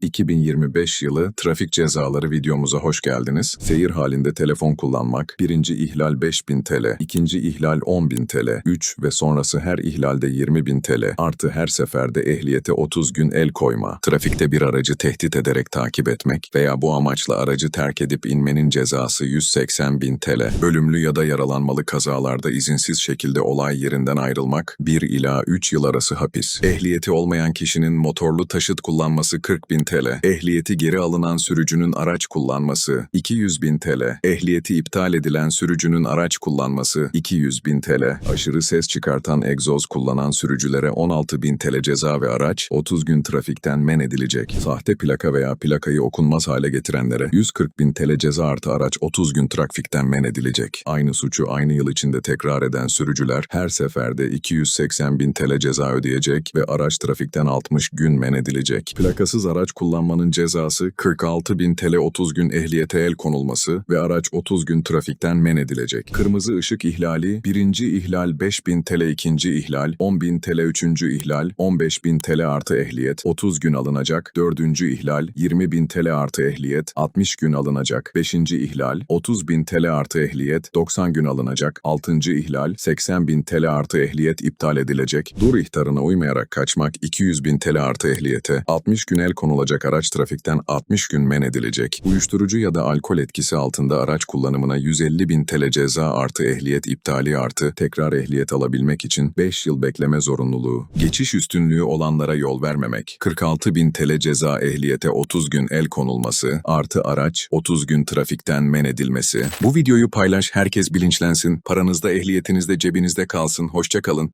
2025 yılı trafik cezaları videomuza hoş geldiniz. Seyir halinde telefon kullanmak, birinci ihlal 5000 TL, ikinci ihlal 10.000 TL, 3 ve sonrası her ihlalde 20.000 TL, artı her seferde ehliyete 30 gün el koyma, trafikte bir aracı tehdit ederek takip etmek veya bu amaçla aracı terk edip inmenin cezası 180.000 TL, ölümlü ya da yaralanmalı kazalarda izinsiz şekilde olay yerinden ayrılmak, 1 ila 3 yıl arası hapis, ehliyeti olmayan kişinin motorlu taşıt kullanması 40.000 TL, ehliyeti geri alınan sürücünün araç kullanması 200.000 TL, ehliyeti iptal edilen sürücünün araç kullanması 200.000 TL, aşırı ses çıkartan egzoz kullanan sürücülere 16.000 TL ceza ve araç 30 gün trafikten men edilecek. Sahte plaka veya plakayı okunmaz hale getirenlere 140.000 TL ceza artı araç 30 gün trafikten men edilecek. Aynı suçu aynı yıl içinde tekrar eden sürücüler her seferde 280.000 TL ceza ödeyecek ve araç trafikten 60 gün men edilecek. Plakasız araç kullanmanın cezası 46.000 TL 30 gün ehliyete el konulması ve araç 30 gün trafikten men edilecek. Kırmızı ışık ihlali, birinci ihlal 5.000 TL ikinci ihlal, 10.000 TL üçüncü ihlal, 15.000 TL artı ehliyet, 30 gün alınacak, dördüncü ihlal, 20.000 TL artı ehliyet, 60 gün alınacak, beşinci ihlal, 30.000 TL artı ehliyet, 90 gün alınacak, altıncı ihlal, 80.000 TL artı ehliyet iptal edilecek, dur ihtarına uymayarak kaçmak 200.000 TL artı ehliyete, 60 gün el konulacak araç trafikten 60 gün men edilecek, uyuşturucu ya da alkol etkisi altında araç kullanımına 150.000 TL ceza artı ehliyet iptali artı tekrar ehliyet alabilmek için 5 yıl bekleme zorunluluğu, geçiş üstünlüğü olanlara yol vermemek, 46.000 TL ceza ehliyete 30 gün el konulması artı araç 30 gün trafikten men edilmesi. Bu videoyu paylaş herkes bilinçlensin, paranızda ehliyetinizde cebinizde kalsın, hoşça kalın.